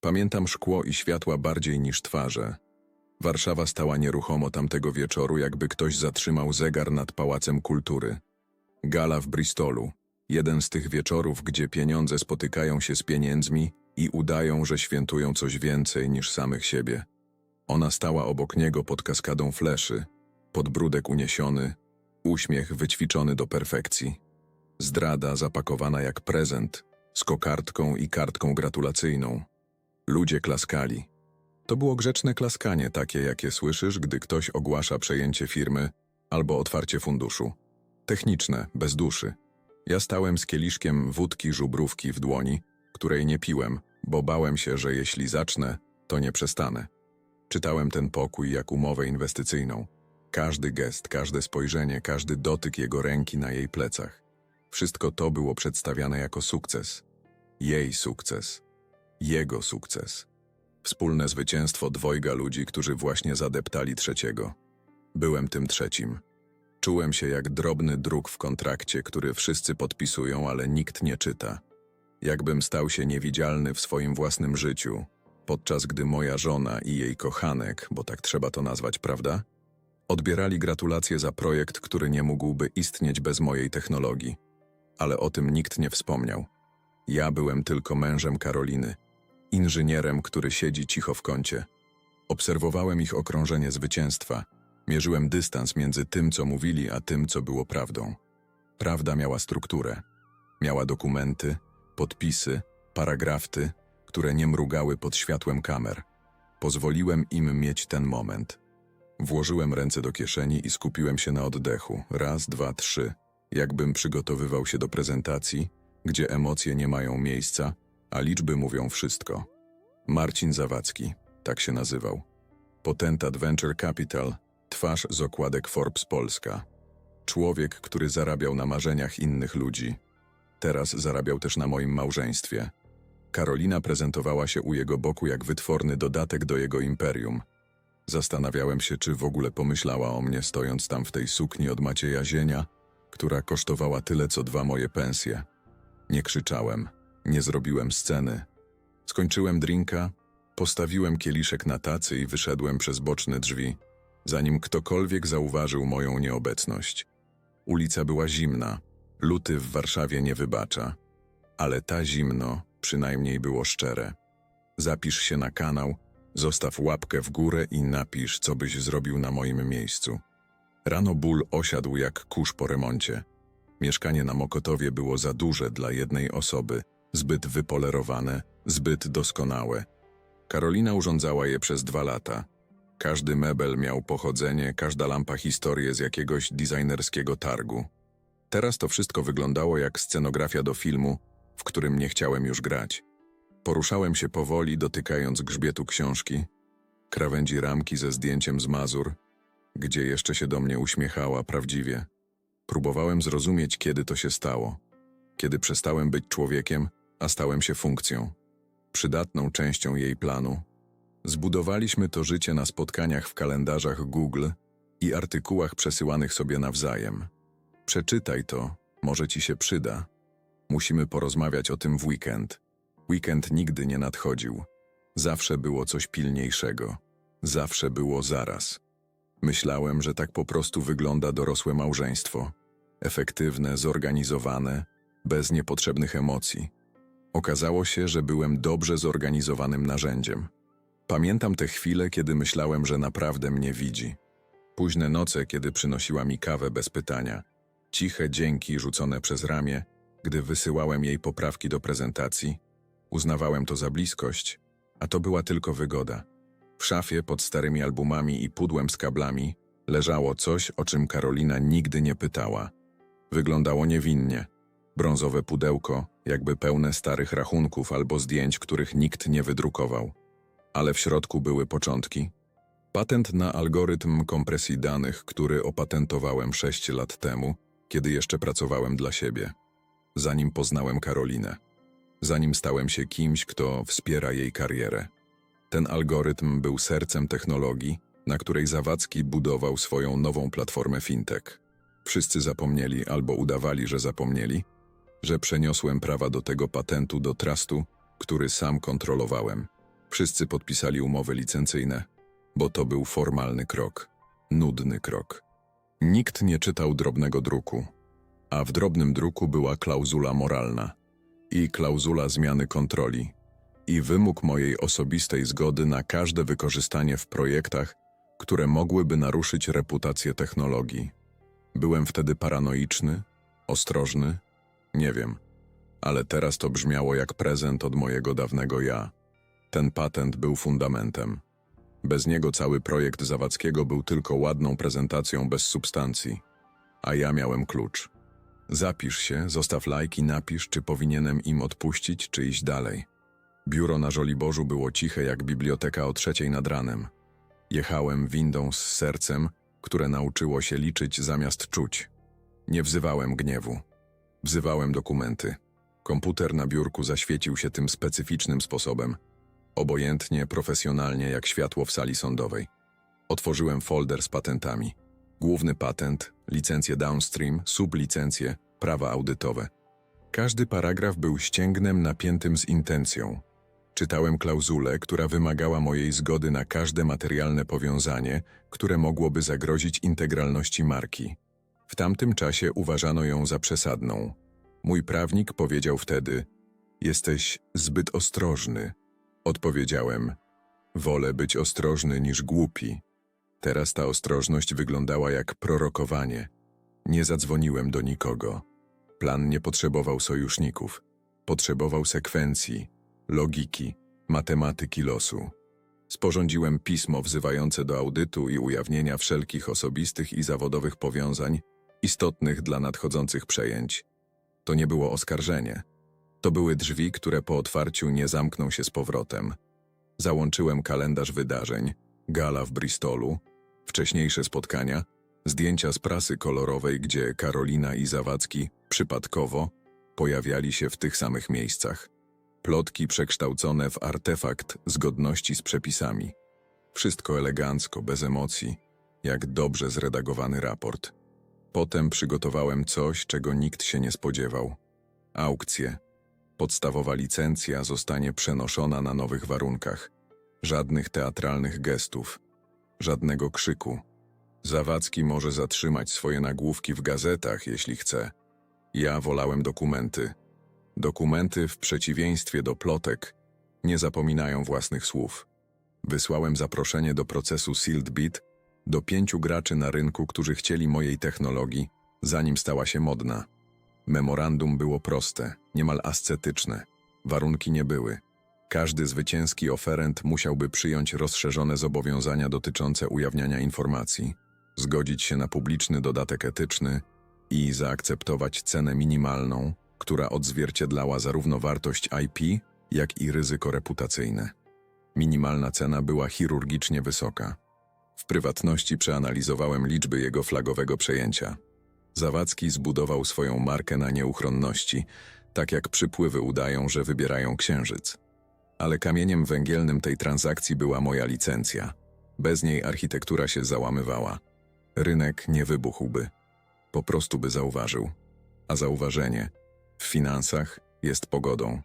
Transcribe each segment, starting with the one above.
Pamiętam szkło i światła bardziej niż twarze. Warszawa stała nieruchomo tamtego wieczoru, jakby ktoś zatrzymał zegar nad Pałacem Kultury. Gala w Bristolu. Jeden z tych wieczorów, gdzie pieniądze spotykają się z pieniędzmi i udają, że świętują coś więcej niż samych siebie. Ona stała obok niego pod kaskadą fleszy, podbródek uniesiony, uśmiech wyćwiczony do perfekcji. Zdrada zapakowana jak prezent, z kokardką i kartką gratulacyjną. Ludzie klaskali. To było grzeczne klaskanie, takie jakie słyszysz, gdy ktoś ogłasza przejęcie firmy albo otwarcie funduszu. Techniczne, bez duszy. Ja stałem z kieliszkiem wódki żubrówki w dłoni, której nie piłem, bo bałem się, że jeśli zacznę, to nie przestanę. Czytałem ten pokój jak umowę inwestycyjną. Każdy gest, każde spojrzenie, każdy dotyk jego ręki na jej plecach. Wszystko to było przedstawiane jako sukces. Jej sukces. Jego sukces. Wspólne zwycięstwo dwojga ludzi, którzy właśnie zadeptali trzeciego. Byłem tym trzecim. Czułem się jak drobny druk w kontrakcie, który wszyscy podpisują, ale nikt nie czyta. Jakbym stał się niewidzialny w swoim własnym życiu, podczas gdy moja żona i jej kochanek, bo tak trzeba to nazwać, prawda? Odbierali gratulacje za projekt, który nie mógłby istnieć bez mojej technologii. Ale o tym nikt nie wspomniał. Ja byłem tylko mężem Karoliny, inżynierem, który siedzi cicho w kącie. Obserwowałem ich okrążenie zwycięstwa, mierzyłem dystans między tym, co mówili, a tym, co było prawdą. Prawda miała strukturę, miała dokumenty, podpisy, paragrafty, które nie mrugały pod światłem kamer. Pozwoliłem im mieć ten moment. Włożyłem ręce do kieszeni i skupiłem się na oddechu. Raz, dwa, trzy. Jakbym przygotowywał się do prezentacji, gdzie emocje nie mają miejsca, a liczby mówią wszystko. Marcin Zawadzki, tak się nazywał. Potentat Venture Capital, twarz z okładek Forbes Polska. Człowiek, który zarabiał na marzeniach innych ludzi. Teraz zarabiał też na moim małżeństwie. Karolina prezentowała się u jego boku jak wytworny dodatek do jego imperium. Zastanawiałem się, czy w ogóle pomyślała o mnie, stojąc tam w tej sukni od Macieja Zienia, która kosztowała tyle co dwa moje pensje. Nie krzyczałem, nie zrobiłem sceny. Skończyłem drinka, postawiłem kieliszek na tacy i wyszedłem przez boczne drzwi, zanim ktokolwiek zauważył moją nieobecność. Ulica była zimna, luty w Warszawie nie wybacza, ale ta zimno przynajmniej było szczere. Zapisz się na kanał, zostaw łapkę w górę i napisz, co byś zrobił na moim miejscu. Rano ból osiadł jak kurz po remoncie. Mieszkanie na Mokotowie było za duże dla jednej osoby, zbyt wypolerowane, zbyt doskonałe. Karolina urządzała je przez dwa lata. Każdy mebel miał pochodzenie, każda lampa historię z jakiegoś designerskiego targu. Teraz to wszystko wyglądało jak scenografia do filmu, w którym nie chciałem już grać. Poruszałem się powoli, dotykając grzbietu książki, krawędzi ramki ze zdjęciem z Mazur, gdzie jeszcze się do mnie uśmiechała prawdziwie. Próbowałem zrozumieć, kiedy to się stało. Kiedy przestałem być człowiekiem, a stałem się funkcją. Przydatną częścią jej planu. Zbudowaliśmy to życie na spotkaniach w kalendarzach Google i artykułach przesyłanych sobie nawzajem. Przeczytaj to, może ci się przyda. Musimy porozmawiać o tym w weekend. Weekend nigdy nie nadchodził. Zawsze było coś pilniejszego. Zawsze było zaraz. Myślałem, że tak po prostu wygląda dorosłe małżeństwo. Efektywne, zorganizowane, bez niepotrzebnych emocji. Okazało się, że byłem dobrze zorganizowanym narzędziem. Pamiętam te chwile, kiedy myślałem, że naprawdę mnie widzi. Późne noce, kiedy przynosiła mi kawę bez pytania. Ciche dzięki rzucone przez ramię, gdy wysyłałem jej poprawki do prezentacji. Uznawałem to za bliskość, a to była tylko wygoda. W szafie pod starymi albumami i pudłem z kablami leżało coś, o czym Karolina nigdy nie pytała. Wyglądało niewinnie. Brązowe pudełko, jakby pełne starych rachunków albo zdjęć, których nikt nie wydrukował. Ale w środku były początki. Patent na algorytm kompresji danych, który opatentowałem sześć lat temu, kiedy jeszcze pracowałem dla siebie. Zanim poznałem Karolinę. Zanim stałem się kimś, kto wspiera jej karierę. Ten algorytm był sercem technologii, na której Zawadzki budował swoją nową platformę fintech. Wszyscy zapomnieli albo udawali, że zapomnieli, że przeniosłem prawa do tego patentu do trustu, który sam kontrolowałem. Wszyscy podpisali umowy licencyjne, bo to był formalny krok, nudny krok. Nikt nie czytał drobnego druku, a w drobnym druku była klauzula moralna i klauzula zmiany kontroli i wymóg mojej osobistej zgody na każde wykorzystanie w projektach, które mogłyby naruszyć reputację technologii. Byłem wtedy paranoiczny, ostrożny, nie wiem, ale teraz to brzmiało jak prezent od mojego dawnego ja. Ten patent był fundamentem. Bez niego cały projekt Zawadzkiego był tylko ładną prezentacją bez substancji, a ja miałem klucz. Zapisz się, zostaw like i napisz, czy powinienem im odpuścić, czy iść dalej. Biuro na Żoliborzu było ciche jak biblioteka o trzeciej nad ranem. Jechałem windą z sercem, które nauczyło się liczyć zamiast czuć. Nie wzywałem gniewu. Wzywałem dokumenty. Komputer na biurku zaświecił się tym specyficznym sposobem. Obojętnie, profesjonalnie, jak światło w sali sądowej. Otworzyłem folder z patentami. Główny patent, licencje downstream, sublicencje, prawa audytowe. Każdy paragraf był ścięgnem napiętym z intencją. Czytałem klauzulę, która wymagała mojej zgody na każde materialne powiązanie, które mogłoby zagrozić integralności marki. W tamtym czasie uważano ją za przesadną. Mój prawnik powiedział wtedy: Jesteś zbyt ostrożny. Odpowiedziałem: Wolę być ostrożny niż głupi. Teraz ta ostrożność wyglądała jak prorokowanie. Nie zadzwoniłem do nikogo. Plan nie potrzebował sojuszników. Potrzebował sekwencji, logiki, matematyki losu. Sporządziłem pismo wzywające do audytu i ujawnienia wszelkich osobistych i zawodowych powiązań istotnych dla nadchodzących przejęć. To nie było oskarżenie. To były drzwi, które po otwarciu nie zamkną się z powrotem. Załączyłem kalendarz wydarzeń, gala w Bristolu, wcześniejsze spotkania, zdjęcia z prasy kolorowej, gdzie Karolina i Zawadzki przypadkowo pojawiali się w tych samych miejscach. Plotki przekształcone w artefakt zgodności z przepisami. Wszystko elegancko, bez emocji, jak dobrze zredagowany raport. Potem przygotowałem coś, czego nikt się nie spodziewał. Aukcję. Podstawowa licencja zostanie przenoszona na nowych warunkach. Żadnych teatralnych gestów, żadnego krzyku. Zawadzki może zatrzymać swoje nagłówki w gazetach, jeśli chce. Ja wolałem dokumenty. Dokumenty, w przeciwieństwie do plotek, nie zapominają własnych słów. Wysłałem zaproszenie do procesu Sealed Beat do pięciu graczy na rynku, którzy chcieli mojej technologii, zanim stała się modna. Memorandum było proste, niemal ascetyczne. Warunki nie były. Każdy zwycięski oferent musiałby przyjąć rozszerzone zobowiązania dotyczące ujawniania informacji, zgodzić się na publiczny dodatek etyczny i zaakceptować cenę minimalną, która odzwierciedlała zarówno wartość IP, jak i ryzyko reputacyjne. Minimalna cena była chirurgicznie wysoka. W prywatności przeanalizowałem liczby jego flagowego przejęcia. Zawadzki zbudował swoją markę na nieuchronności, tak jak przypływy udają, że wybierają księżyc. Ale kamieniem węgielnym tej transakcji była moja licencja. Bez niej architektura się załamywała. Rynek nie wybuchłby. Po prostu by zauważył. A zauważenie w finansach jest pogodą.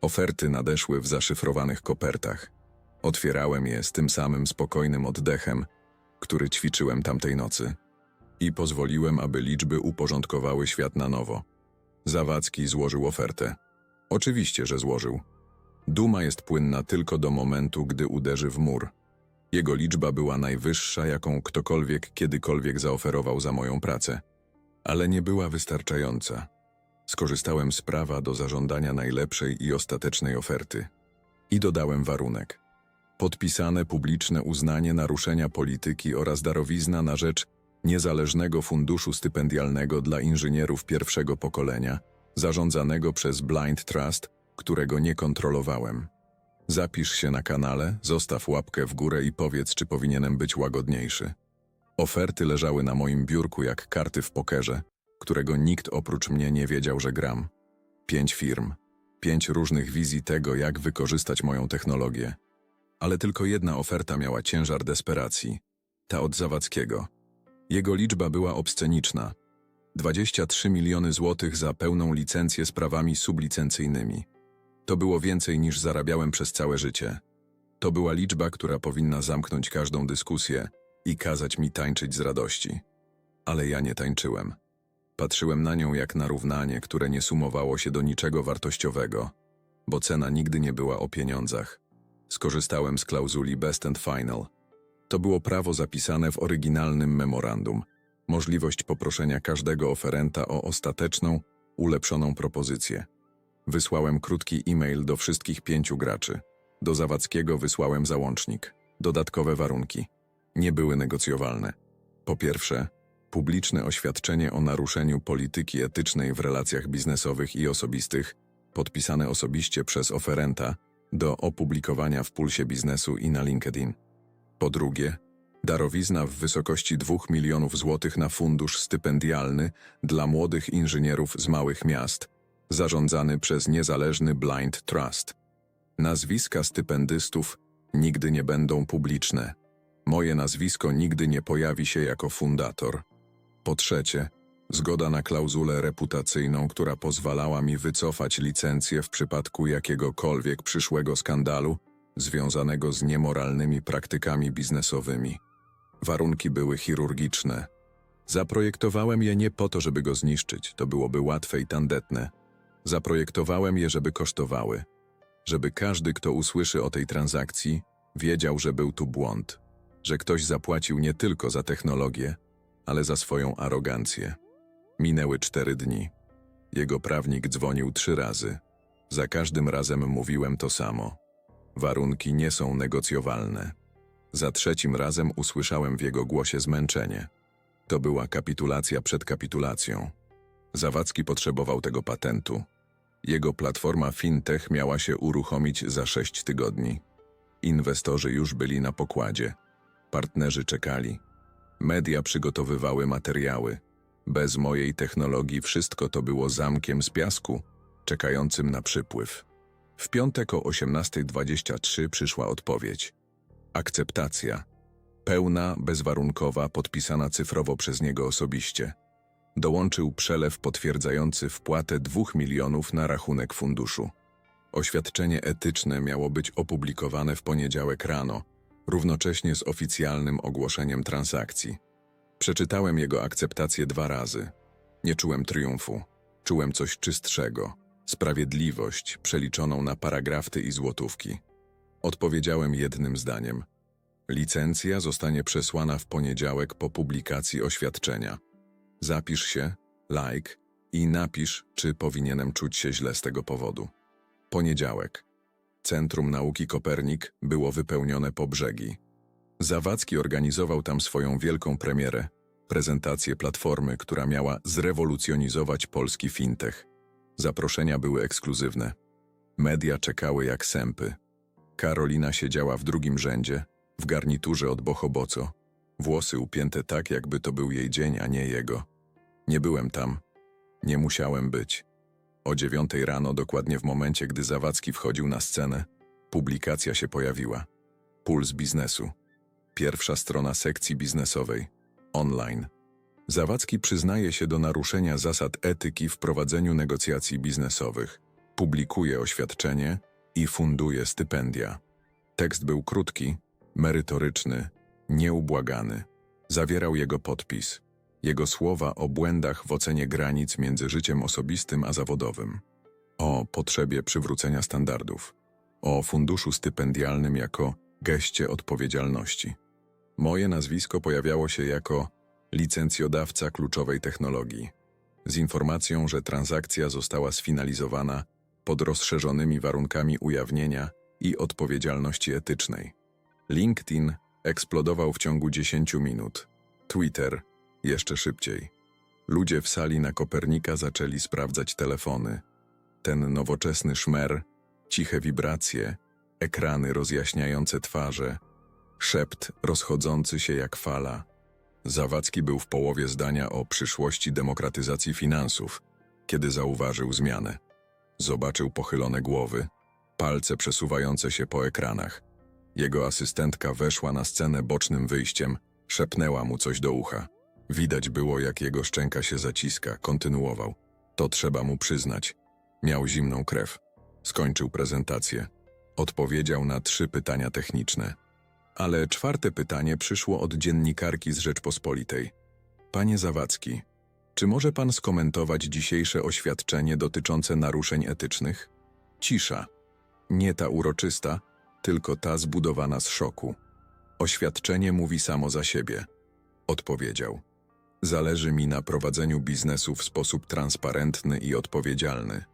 Oferty nadeszły w zaszyfrowanych kopertach. Otwierałem je z tym samym spokojnym oddechem, który ćwiczyłem tamtej nocy. I pozwoliłem, aby liczby uporządkowały świat na nowo. Zawadzki złożył ofertę. Oczywiście, że złożył. Duma jest płynna tylko do momentu, gdy uderzy w mur. Jego liczba była najwyższa, jaką ktokolwiek kiedykolwiek zaoferował za moją pracę. Ale nie była wystarczająca. Skorzystałem z prawa do zażądania najlepszej i ostatecznej oferty. I dodałem warunek. Podpisane publiczne uznanie naruszenia polityki oraz darowizna na rzecz niezależnego funduszu stypendialnego dla inżynierów pierwszego pokolenia, zarządzanego przez Blind Trust, którego nie kontrolowałem. Zapisz się na kanale, zostaw łapkę w górę i powiedz, czy powinienem być łagodniejszy. Oferty leżały na moim biurku jak karty w pokerze, którego nikt oprócz mnie nie wiedział, że gram. Pięć firm, pięć różnych wizji tego, jak wykorzystać moją technologię. Ale tylko jedna oferta miała ciężar desperacji ta od Zawadzkiego. Jego liczba była obsceniczna 23 miliony złotych za pełną licencję z prawami sublicencyjnymi. To było więcej niż zarabiałem przez całe życie. To była liczba, która powinna zamknąć każdą dyskusję i kazać mi tańczyć z radości. Ale ja nie tańczyłem. Patrzyłem na nią jak na równanie, które nie sumowało się do niczego wartościowego, bo cena nigdy nie była o pieniądzach. Skorzystałem z klauzuli Best and Final. To było prawo zapisane w oryginalnym memorandum. Możliwość poproszenia każdego oferenta o ostateczną, ulepszoną propozycję. Wysłałem krótki e-mail do wszystkich pięciu graczy. Do Zawadzkiego wysłałem załącznik. Dodatkowe warunki. Nie były negocjowalne. Po pierwsze, publiczne oświadczenie o naruszeniu polityki etycznej w relacjach biznesowych i osobistych, podpisane osobiście przez oferenta, do opublikowania w Pulsie Biznesu i na LinkedIn. Po drugie, darowizna w wysokości 2 milionów złotych na fundusz stypendialny dla młodych inżynierów z małych miast, zarządzany przez niezależny Blind Trust. Nazwiska stypendystów nigdy nie będą publiczne. Moje nazwisko nigdy nie pojawi się jako fundator. Po trzecie, zgoda na klauzulę reputacyjną, która pozwalała mi wycofać licencję w przypadku jakiegokolwiek przyszłego skandalu związanego z niemoralnymi praktykami biznesowymi. Warunki były chirurgiczne. Zaprojektowałem je nie po to, żeby go zniszczyć, to byłoby łatwe i tandetne. Zaprojektowałem je, żeby kosztowały. Żeby każdy, kto usłyszy o tej transakcji, wiedział, że był tu błąd. Że ktoś zapłacił nie tylko za technologię, ale za swoją arogancję. Minęły cztery dni. Jego prawnik dzwonił trzy razy. Za każdym razem mówiłem to samo. Warunki nie są negocjowalne. Za trzecim razem usłyszałem w jego głosie zmęczenie. To była kapitulacja przed kapitulacją. Zawadzki potrzebował tego patentu. Jego platforma fintech miała się uruchomić za sześć tygodni. Inwestorzy już byli na pokładzie. Partnerzy czekali. Media przygotowywały materiały. Bez mojej technologii wszystko to było zamkiem z piasku, czekającym na przypływ. W piątek o 18.23 przyszła odpowiedź. Akceptacja. Pełna, bezwarunkowa, podpisana cyfrowo przez niego osobiście. Dołączył przelew potwierdzający wpłatę 2 milionów na rachunek funduszu. Oświadczenie etyczne miało być opublikowane w poniedziałek rano, równocześnie z oficjalnym ogłoszeniem transakcji. Przeczytałem jego akceptację dwa razy. Nie czułem triumfu, czułem coś czystszego, sprawiedliwość przeliczoną na paragrafty i złotówki. Odpowiedziałem jednym zdaniem. Licencja zostanie przesłana w poniedziałek po publikacji oświadczenia. Zapisz się, like i napisz, czy powinienem czuć się źle z tego powodu. Poniedziałek. Centrum Nauki Kopernik było wypełnione po brzegi. Zawadzki organizował tam swoją wielką premierę, prezentację platformy, która miała zrewolucjonizować polski fintech. Zaproszenia były ekskluzywne. Media czekały jak sępy. Karolina siedziała w drugim rzędzie, w garniturze od bochoboco, włosy upięte tak, jakby to był jej dzień, a nie jego. Nie byłem tam. Nie musiałem być. O dziewiątej rano, dokładnie w momencie, gdy Zawadzki wchodził na scenę, publikacja się pojawiła. Puls biznesu. Pierwsza strona sekcji biznesowej. Online. Zawadzki przyznaje się do naruszenia zasad etyki w prowadzeniu negocjacji biznesowych. Publikuje oświadczenie i funduje stypendia. Tekst był krótki, merytoryczny, nieubłagany. Zawierał jego podpis. Jego słowa o błędach w ocenie granic między życiem osobistym a zawodowym. O potrzebie przywrócenia standardów. O funduszu stypendialnym jako geście odpowiedzialności. Moje nazwisko pojawiało się jako licencjodawca kluczowej technologii, z informacją, że transakcja została sfinalizowana pod rozszerzonymi warunkami ujawnienia i odpowiedzialności etycznej. LinkedIn eksplodował w ciągu 10 minut. Twitter jeszcze szybciej. Ludzie w sali na Kopernika zaczęli sprawdzać telefony. Ten nowoczesny szmer, ciche wibracje, ekrany rozjaśniające twarze, szept rozchodzący się jak fala. Zawadzki był w połowie zdania o przyszłości demokratyzacji finansów, kiedy zauważył zmianę. Zobaczył pochylone głowy, palce przesuwające się po ekranach. Jego asystentka weszła na scenę bocznym wyjściem, szepnęła mu coś do ucha. Widać było, jak jego szczęka się zaciska, kontynuował. To trzeba mu przyznać. Miał zimną krew. Skończył prezentację. Odpowiedział na trzy pytania techniczne. Ale czwarte pytanie przyszło od dziennikarki z Rzeczpospolitej. Panie Zawadzki, czy może pan skomentować dzisiejsze oświadczenie dotyczące naruszeń etycznych? Cisza. Nie ta uroczysta, tylko ta zbudowana z szoku. Oświadczenie mówi samo za siebie. Odpowiedział. Zależy mi na prowadzeniu biznesu w sposób transparentny i odpowiedzialny.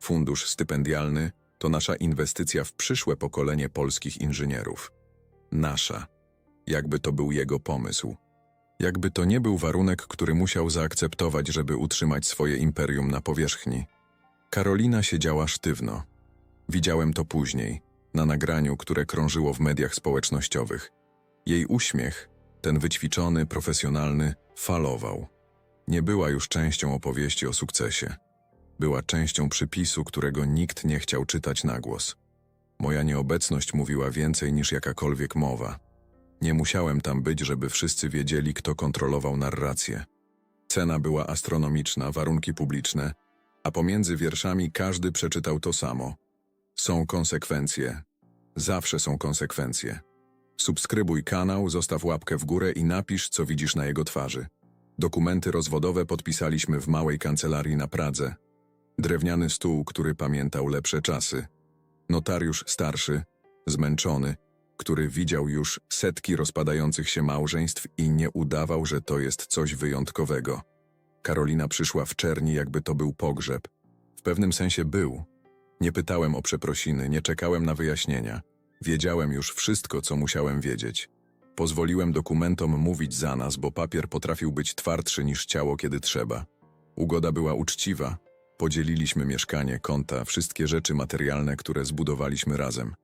Fundusz stypendialny to nasza inwestycja w przyszłe pokolenie polskich inżynierów. Nasza. Jakby to był jego pomysł. Jakby to nie był warunek, który musiał zaakceptować, żeby utrzymać swoje imperium na powierzchni. Karolina siedziała sztywno. Widziałem to później, na nagraniu, które krążyło w mediach społecznościowych. Jej uśmiech, ten wyćwiczony, profesjonalny, falował. Nie była już częścią opowieści o sukcesie. Była częścią przypisu, którego nikt nie chciał czytać na głos. Moja nieobecność mówiła więcej niż jakakolwiek mowa. Nie musiałem tam być, żeby wszyscy wiedzieli, kto kontrolował narrację. Cena była astronomiczna, warunki publiczne, a pomiędzy wierszami każdy przeczytał to samo. Są konsekwencje. Zawsze są konsekwencje. Subskrybuj kanał, zostaw łapkę w górę i napisz, co widzisz na jego twarzy. Dokumenty rozwodowe podpisaliśmy w małej kancelarii na Pradze. Drewniany stół, który pamiętał lepsze czasy. Notariusz starszy, zmęczony, który widział już setki rozpadających się małżeństw i nie udawał, że to jest coś wyjątkowego. Karolina przyszła w czerni, jakby to był pogrzeb. W pewnym sensie był. Nie pytałem o przeprosiny, nie czekałem na wyjaśnienia. Wiedziałem już wszystko, co musiałem wiedzieć. Pozwoliłem dokumentom mówić za nas, bo papier potrafił być twardszy niż ciało, kiedy trzeba. Ugoda była uczciwa. Podzieliliśmy mieszkanie, konta, wszystkie rzeczy materialne, które zbudowaliśmy razem.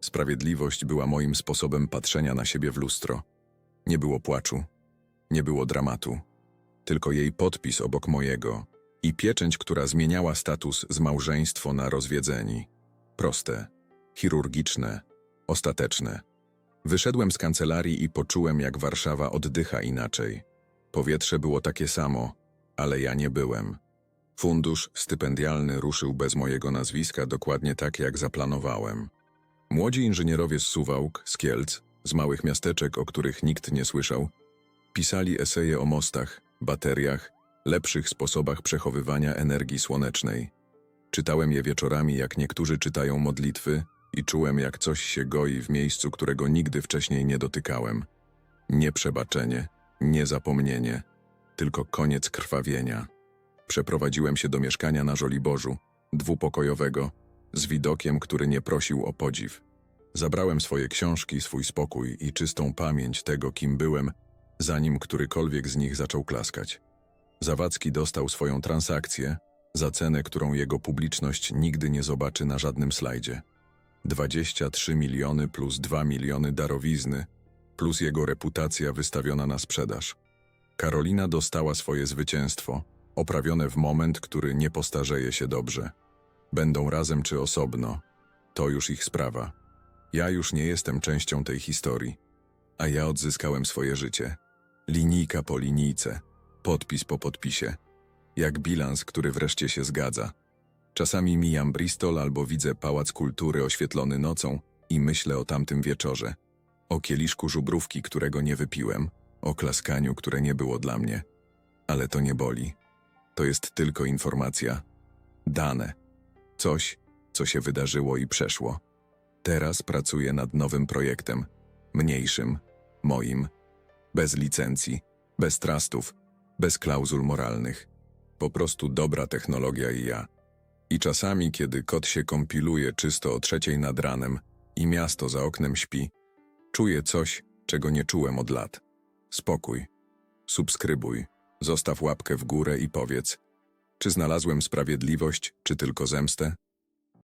Sprawiedliwość była moim sposobem patrzenia na siebie w lustro. Nie było płaczu, nie było dramatu, tylko jej podpis obok mojego i pieczęć, która zmieniała status z małżeństwo na rozwiedzeni. Proste, chirurgiczne, ostateczne. Wyszedłem z kancelarii i poczułem, jak Warszawa oddycha inaczej. Powietrze było takie samo, ale ja nie byłem. Fundusz stypendialny ruszył bez mojego nazwiska dokładnie tak, jak zaplanowałem. Młodzi inżynierowie z Suwałk, z Kielc, z małych miasteczek, o których nikt nie słyszał, pisali eseje o mostach, bateriach, lepszych sposobach przechowywania energii słonecznej. Czytałem je wieczorami, jak niektórzy czytają modlitwy i czułem, jak coś się goi w miejscu, którego nigdy wcześniej nie dotykałem. Nie przebaczenie, nie zapomnienie, tylko koniec krwawienia. Przeprowadziłem się do mieszkania na Żoliborzu, dwupokojowego, z widokiem, który nie prosił o podziw. Zabrałem swoje książki, swój spokój i czystą pamięć tego, kim byłem, zanim którykolwiek z nich zaczął klaskać. Zawadzki dostał swoją transakcję za cenę, którą jego publiczność nigdy nie zobaczy na żadnym slajdzie. 23 miliony plus 2 miliony darowizny, plus jego reputacja wystawiona na sprzedaż. Karolina dostała swoje zwycięstwo, oprawione w moment, który nie postarzeje się dobrze. Będą razem czy osobno, to już ich sprawa. Ja już nie jestem częścią tej historii, a ja odzyskałem swoje życie. Linijka po linijce, podpis po podpisie, jak bilans, który wreszcie się zgadza. Czasami mijam Bristol albo widzę pałac kultury oświetlony nocą i myślę o tamtym wieczorze. O kieliszku żubrówki, którego nie wypiłem, o klaskaniu, które nie było dla mnie. Ale to nie boli. To jest tylko informacja. Dane. Coś, co się wydarzyło i przeszło. Teraz pracuję nad nowym projektem. Mniejszym, moim. Bez licencji, bez trustów, bez klauzul moralnych. Po prostu dobra technologia i ja. I czasami, kiedy kod się kompiluje czysto o trzeciej nad ranem i miasto za oknem śpi, czuję coś, czego nie czułem od lat. Spokój. Subskrybuj. Zostaw łapkę w górę i powiedz, czy znalazłem sprawiedliwość, czy tylko zemstę?